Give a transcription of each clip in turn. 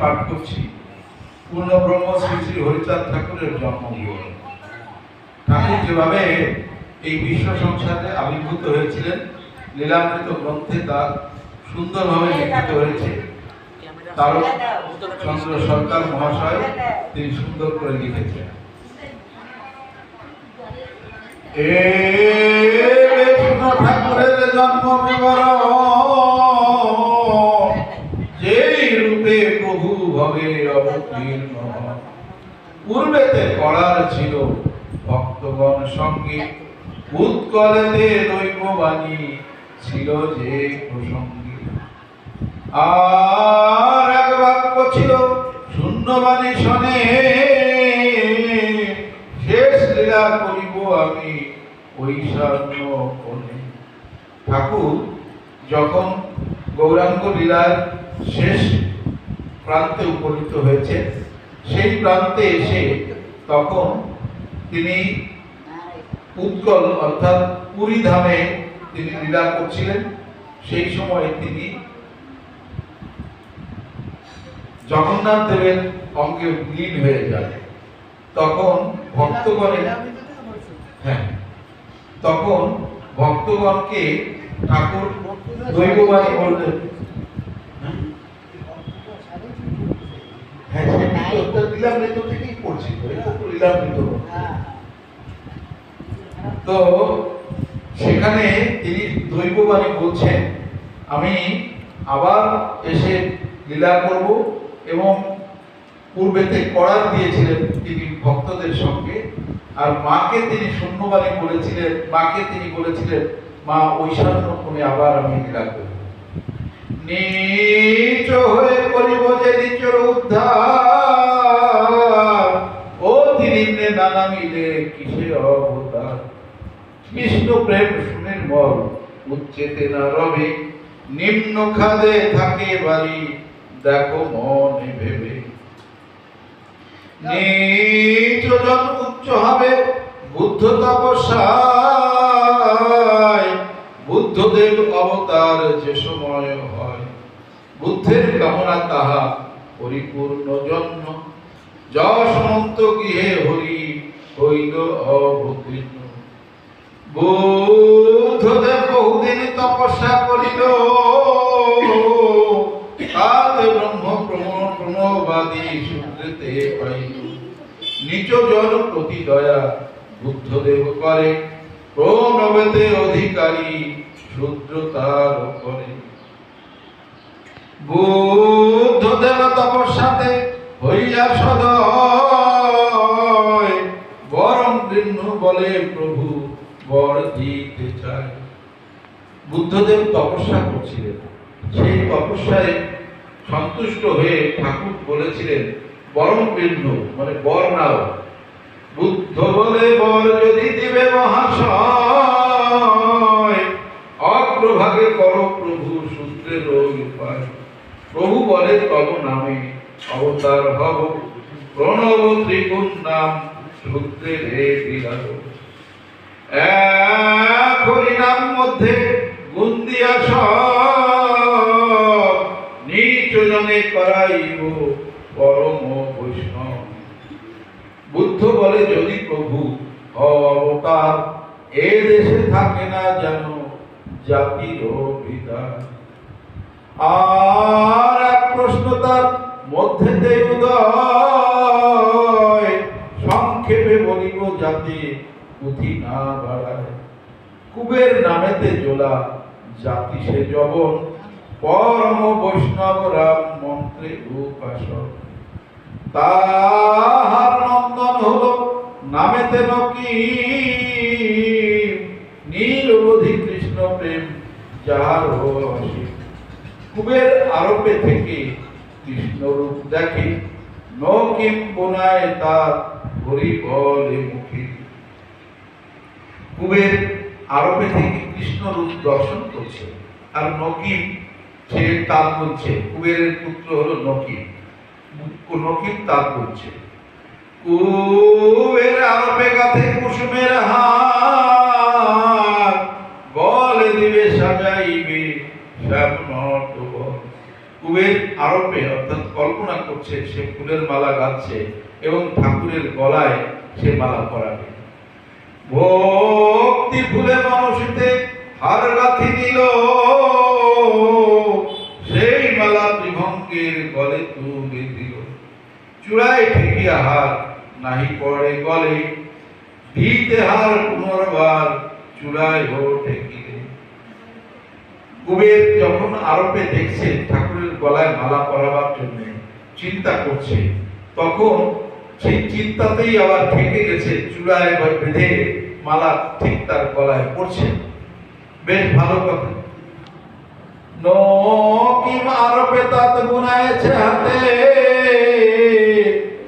পাঠ করছি পূর্ণ ব্রহ্ম শ্রী শ্রী হরিচাঁদ ঠাকুরের জন্মদিন ঠাকুর যেভাবে এই বিশ্ব সংসারে আবির্ভূত হয়েছিলেন, লীলামৃত গ্রন্থে তা সুন্দরভাবে লিখিত হয়েছে। চন্দ্র সরকার মহাশয় তিনি সুন্দর করে লিখেছেন। ঠাকুরের জন্ম বিবরণ যেই রূপে প্রভু ভবে অবতীর্ণ হন। পূর্বেতে করার ছিল ভক্তগণ সঙ্গে। উৎকলেতে দৈববাণী ছিল যে প্রসঙ্গে। আর এক বাক্য ছিল, শূন্যবাণী শনে, শেষ লীলা করিব আমি কোণে ঠাকুর যখন গৌরাঙ্গ লীলার শেষ প্রান্তে উপনীত হয়েছে সেই প্রান্তে এসে তখন তিনি উৎকল অর্থাৎ পুরী ধামে তিনি লীলা করছিলেন। সেই সময় তিনি জগন্নাথ দেবের অঙ্গে লীন হয়ে যায়। তখন ভক্তগণের হ্যাঁ তখন ভক্তগণকে ঠাকুর দৈববাণী বললেন। হ্যাঁ তো সেখানে তিনি দৈববাণী বলছেন, আমি আবার এসে লীলা করব এবং পূর্বেতে করার দিয়েছিলেন তিনি ভক্তদের সঙ্গে, আর মাকে তিনি শূন্যবাণী বলেছিলেন, মাকে তিনি বলেছিলেন, মা, ঐশান্য আবার আমি লীলা করব। নিচ হয়ে করিব যে নিচর উদ্ধার। ও নানা মিলে অবতার? কৃষ্ণ প্রেম উচ্চেতে না রবে। নিম্ন খাদে থাকে বাড়ি দেখো মনে ভেবে। নিচ জন উচ্চ হবে, বুদ্ধ তপস্যায়, বুদ্ধদেব অবতার যে সময় হয়। বুদ্ধের কামনা তাহা পরিপূর্ণ জন্ম অনন্ত গৃহে হরি হইল অবতীর্ণ। বহুদিন তপস্যা করিল। ব্রহ্ম প্রমণ প্রণবাদী সূত্রেতে পাইল। নিচ জন প্রতি দয়া বুদ্ধদেব করে। প্রণবেতে অধিকারী শূদ্র তার করে বুদ্ধদেব তপস্যাতে হইয়া সদয়। বরং কৃষ্ণ বলে, প্রভু, বর দিতে চায় বুদ্ধদেব তপস্যা করছিলেন। সেই তপস্যায় সন্তুষ্ট হয়ে ঠাকুর বলেছিলেন, বরং কৃষ্ণ মানে বর নাও। বুদ্ধ বলে, বর যদি দিবে মহাশয়, অগ্রভাগে করো প্রভু সূত্রের উপায়। প্রভু বলে, তব নামে অবতার হব। প্রণব ত্রিগুণ নাম বিলাস এক হরিনাম মধ্যে গুণ দিয়া সব করাইব পরম বৈষ্ণব। বুদ্ধ বলে, যদি প্রভু অবতার এ দেশে থাকে না যেন জাতির বিদার আর এক প্রশ্ন তার মধ্যে উদয়। সংক্ষেপে বলিব যাতে পুঁথি না বাড়ায়, কুবের নামেতে জোলা, জাতি সে জবন, পরম বৈষ্ণব রাম মন্ত্রে উপাসক। তাহার নন্দন হলো নামেতে নকি, নীল অবধি কৃষ্ণ প্রেম যাহার অসীম। কুবের আরোপে থেকে কৃষ্ণ রূপ দেখে নকিম বোনায় তার হরি বলে মুখে। কুবের আরবে থেকে কৃষ্ণ রূপ দর্শন করছে আর নকিম, সে তাল বলছে কুবেরের পুত্র হলো নকিম। নকিম তাল বলছে কুবের আরবে গাথে কুসুমের হাত বলে দিবে সাজাইবে। কুবের আরবে অর্থাৎ কল্পনা করছে, সে ফুলের মালা গাচ্ছে এবং ঠাকুরের গলায় সে মালা পরাবে। ভক্তি ফুলে মানুষতে হার গাথি দিল। সেই মালা ত্রিভঙ্গের গলে তুলে দিল। চূড়ায় ঠেকিয়া হার নাহি পড়ে গলে, দিতে হার পুনর্বার চূড়ায় হো ঠেকিলে। কুবের যখন আরোপে দেখছে ঠাকুরের গলায় মালা পরাবার জন্য চিন্তা করছে, তখন সেই চিন্তাতেই আবার ঠেকে গেছে চূড়ায় বা বেঁধে মালা ঠিক তার গলায় পড়ছে। বেশ ভালো কথা। নকিম আরবে তাত গুনায়েছে হাতে,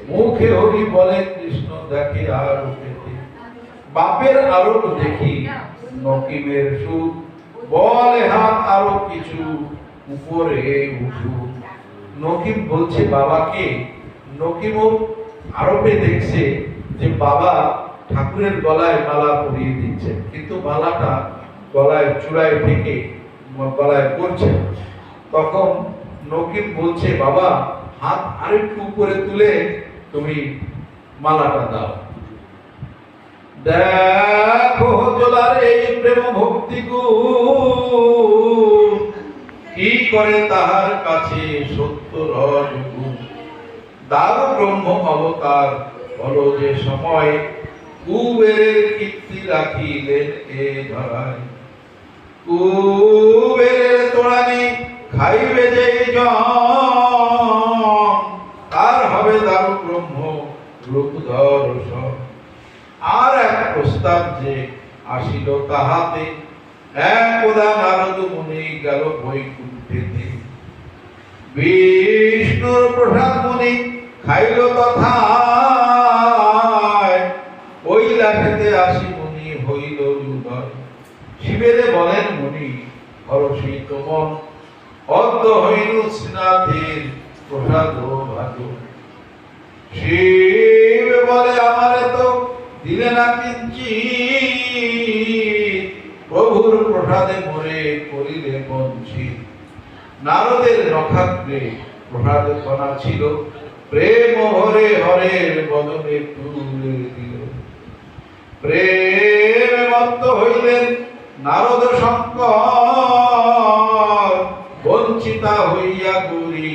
মুখে হরি বলে কৃষ্ণ দেখে আর বাপের আরোপ দেখি নকিমের সুখ বলে হাত আরও কিছু উপরে উঠু। নকিম বলছে বাবাকে নকিমও আরবে দেখছে যে বাবা ঠাকুরের গলায় মালা পরিয়ে দিচ্ছে কিন্তু মালাটা গলায় চূড়ায় থেকে গলায় পড়ছে তখন নকিম বলছে, বাবা, হাত আরেকটু উপরে তুলে তুমি মালাটা দাও। দেখো জলার এই প্রেম ভক্তি কি করে তাহার কাছে সত্য রজগুণ দারু ব্রহ্ম অবতার হলো যে সময় কুবেরের কীর্তি রাখিলেন এ ধরায়। কুবেরের তোড়ানি খাইবে যে জন, তার হবে দারু ব্রহ্ম রূপ এক প্রস্তাব যে আসিল তাহাতে। মুনি গেল বৈকুণ্ঠেতে বিষ্ণুর প্রসাদ মুনি খাইল তথা আসি মুনি হইল শিবেরে বলেন, মুনি হরসি তোমার অদ্য হইল প্রসাদ ভাগ শিব বলে, আমারে তো দিলে না কিঞ্চি প্রভুর প্রসাদে মরে করিলে বঞ্চিত। নারদের নখাগ্রে প্রসাদ কণা ছিল, প্রেম হরে হরের বদনে তুলে দিল। প্রেম মত্ত হইলেন নারদ শঙ্কর, বঞ্চিতা হইয়া গুরি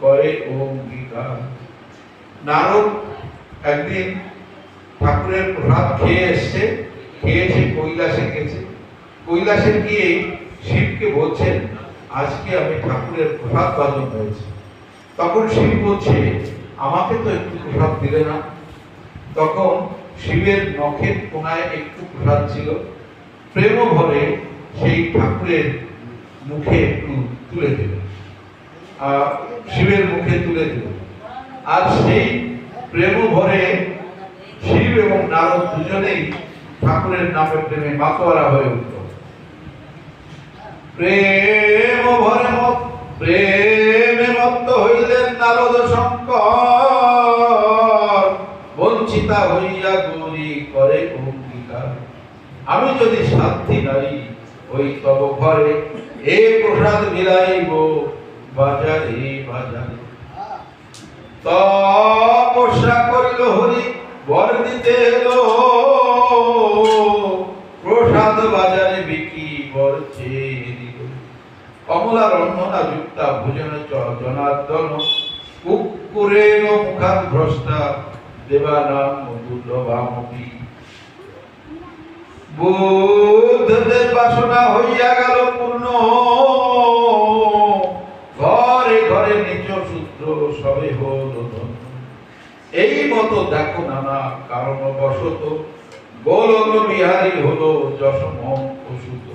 করে অঙ্গীকার। নারদ একদিন ঠাকুরের প্রসাদ খেয়ে এসছে, খেয়েছে, কৈলাসে গেছে। কৈলাসে গিয়ে শিবকে বলছেন, আজকে আমি ঠাকুরের প্রসাদ বাজন হয়েছে। তখন শিব বলছে, আমাকে তো একটু প্রসাদ দিলে না। তখন শিবের নখের কোনায় একটু প্রসাদ ছিল। প্রেম ভরে সেই ঠাকুরের মুখে একটু তুলে দিল। শিবের মুখে তুলে দিল। আর সেই প্রেম ভরে শিব এবং নারদ দুজনেই ঠাকুরের নামে প্রেমে মাতোয়ারা হয়ে উঠল। প্রেম ভরে প্রেমে মত্ত হইলেন নারদ শঙ্কর। বঞ্চিতা হইয়া গৌরী করে অঙ্গীকার। আমি যদি সাধ্যি নারী, ওই তব ঘরে এ প্রসাদ বিলাইব বাজারে বাজারে। তপস্যা করিল হরি বর দিতে এলো। প্রসাদ বাজারে বিকি বর চেয়ে দিল কমলা রন্ধনা যুক্তা ভোজন জনার্দন। কুকুরে মুখাত ভ্রষ্টা দেবানাম দুর্লভামপি বুদ্ধদের বাসনা হইয়া গেল পূর্ণ। ঘরে ঘরে নিজ সূত্র সবে। এই মতো দেখো নানা কারণ বশত গোলক বিহারী হলো যশমম সুত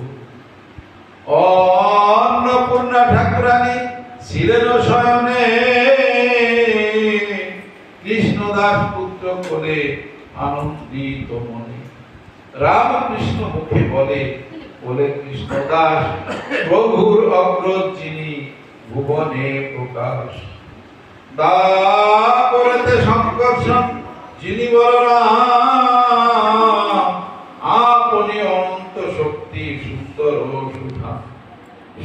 অন্নপূর্ণা ঠাকুরানী ছিলেন শয়নে কৃষ্ণদাস পুত্র কোলে আনন্দিত মনে। রামকৃষ্ণ মুখে বলে বলে কৃষ্ণদাস, প্রভুর অগ্রজ যিনি ভুবনে প্রকাশ করেতে সংকর্ষণ, যিনি বলরাম, আপনি অনন্ত শক্তি, সুন্দর ও সুধা।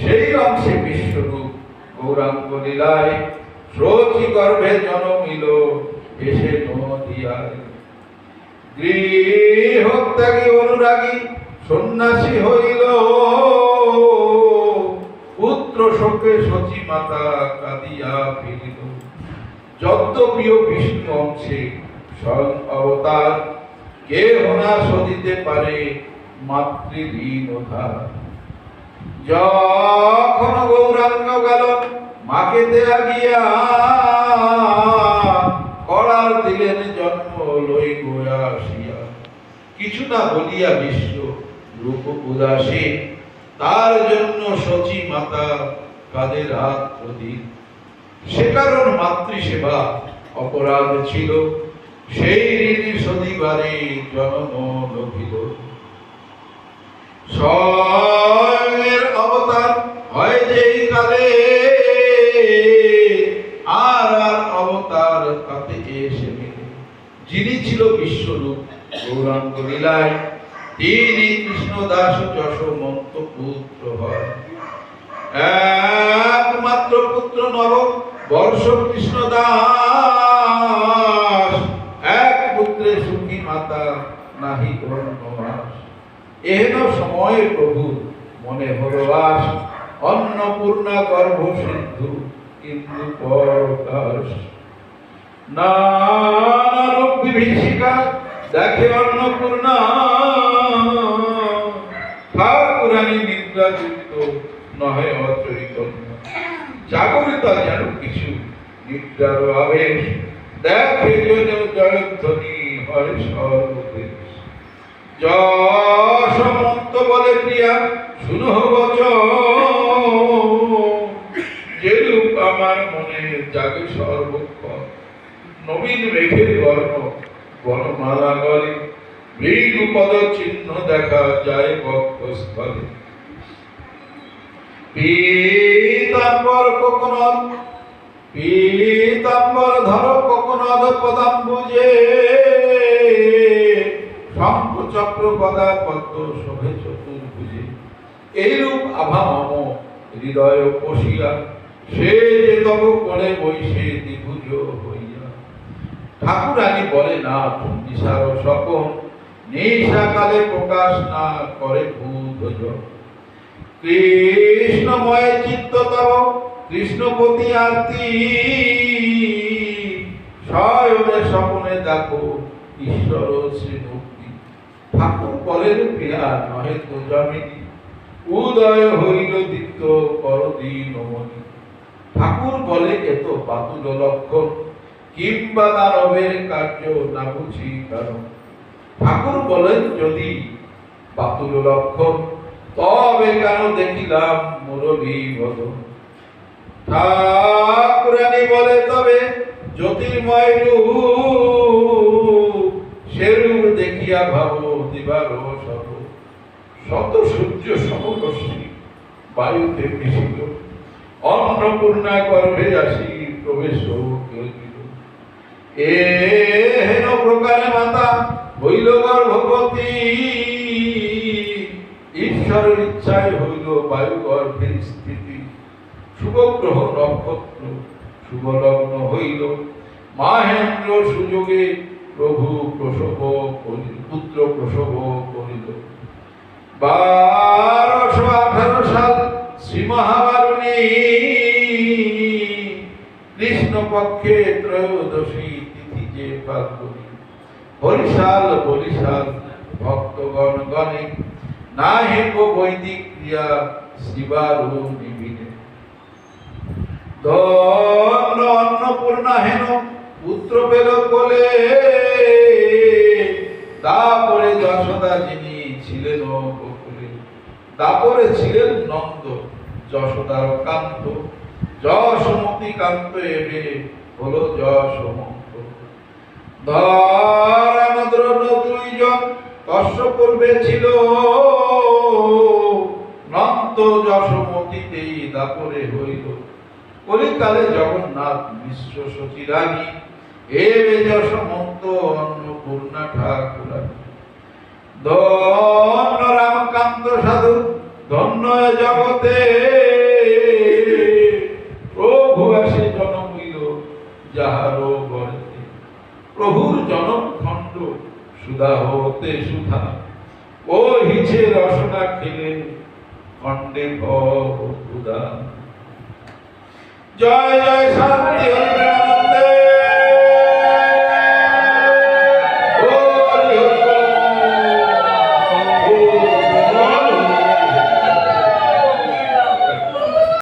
সেই অংশে বিশ্বরূপ, গৌরাঙ্গ লীলায় স্রোত গর্ভে জন্মিল এসে নদিয়ায় গৃহত্যাগী অনুরাগী সন্ন্যাসী হইল। পুত্র শোকে সচী মাতা কাঁদিয়া ফিরিল যদ্যপ্রিয় বিষ্ণু অংশে স্বয়ং অবতার, কে হোনা সদিতে পারে মাতৃলীনতা যখন গৌরাঙ্গ গেল মাকে দেয়া গিয়া করার দিলেন জন্ম লই গোয়াসিয়া কিছু না বলিয়া বিশ্ব রূপ উদাসী তার জন্য সচী মাতা কাদের হাত প্রদীপ সে কারণ মাতৃসেবা অপরাধ ছিল। সেই ঋণী সদিবারে জন্ম লভিল। স্বয়ংের অবতার হয় যেই কালে, আর আর অবতার তাতে এসে যিনি ছিল বিশ্বরূপ, গৌরাঙ্গ লীলায় তিনি কৃষ্ণদাস যশোমন্ত পুত্র হয়। একমাত্র পুত্র নব বর্ষ কৃষ্ণ দাস এক পুত্রে সুখী মাতা নাহি অন্নবাস এহেন সময়ে প্রভু মনে হলো বাস অন্নপূর্ণা গর্ভ সিন্ধু কিন্তু পরকাশ। নানারূপ বিভীষিকা দেখে অন্নপূর্ণা নিদ্রাযুক্ত নহে অচৈতন্য জাগরিতা যেন কিছু নিদ্রার আবেশ। দেখে যেন জয়ধ্বনি হয় সর্বদেশ। যশমন্ত বলে প্রিয়া, শুনো বচন। যেরূপ আমার মনে জাগে সর্বক্ষণ। নবীন মেঘের বর্ণ বনমালা গলে মৃদু পদ চিহ্ন দেখা যায় বক্ষস্থলে। পীতাম্বর কোকনদ পীতাম্বর ধর কোকনদ পদাম্বুজে। শঙ্খ চক্র গদা পদ্ম শোভে চতুর্ভুজে। এইরূপ আভা মম হৃদয় পশিয়া সে যে তব করে বৈশে দ্বিভুজ হইয়া। ঠাকুরানী বলে, না চন্ডিসার সকম নিশাকালে প্রকাশ না করে ভূত কৃষ্ণময় চিত্ত তব কৃষ্ণপতি আরতি। শয়নে স্বপনে দেখো ঈশ্বর শ্রীমূর্তি। ঠাকুর বলেন প্রিয়া নহে তো জমিনি উদয় হইল দিত্য করদিন মনি। ঠাকুর বলে এত বাতুল লক্ষণ। কিংবা দানবের কার্য না বুঝি কারণ? ঠাকুর বলেন, যদি বাতুল লক্ষণ তবে কেন দেখিলাম মুরলী বদন ঠাকুরানী বলে, তবে জ্যোতির্ময় রূপ সেরূপ দেখিয়া ভাব, দিবার সব শত সূর্য সমরশ্মি বায়ুতে মিশিল। অন্নপূর্ণা গর্ভে আসি, প্রবেশ এ হেন প্রকারে মাতা হইল গর্ভবতী। ঈশ্বরের ইচ্ছায় হইল বায়ু গর্ভের স্থিতি। শুভগ্রহ নক্ষত্র শুভ লগ্ন হইল। মাহেন্দ্র সুযোগে প্রভু প্রসব করিল, পুত্র প্রসব করিল। বারোশো আঠারো সাল শ্রী মহাবারুণী কৃষ্ণ পক্ষে ত্রয়োদশী তিথি যে ফাল্গুনি হরিশাল বরিশাল, ভক্তগণ গণে না হেব বৈদিক ক্রিয়া শিবারু নিবিনে ধন্য, অন্নপূর্ণা হেন, পুত্র পেল কোলে। তারপরে যশোদা যিনি ছিলেন গোকুলে তারপরে ছিলেন নন্দ, যশোদার কান্ত। যশমতি কান্ত এবে হলো যশমন্ত। ধরানদ্র দুইজন কষ্ট পূর্বে ছিল। নন্ত যশমতিতেই দাপরে হইল। কলিকালে জগন্নাথ মিশ্র সচিরানী এ যশমন্ত অন্নপূর্ণা ঠাকুরানী ধন্য রামকান্ত সাধু, ধন্য জগতে। প্রভু আসে জনমিল যাহারও প্রভুর জনম সুধা ও হিছে রসনা খেলে খণ্ডে ভুদা জয় জয় শান্তি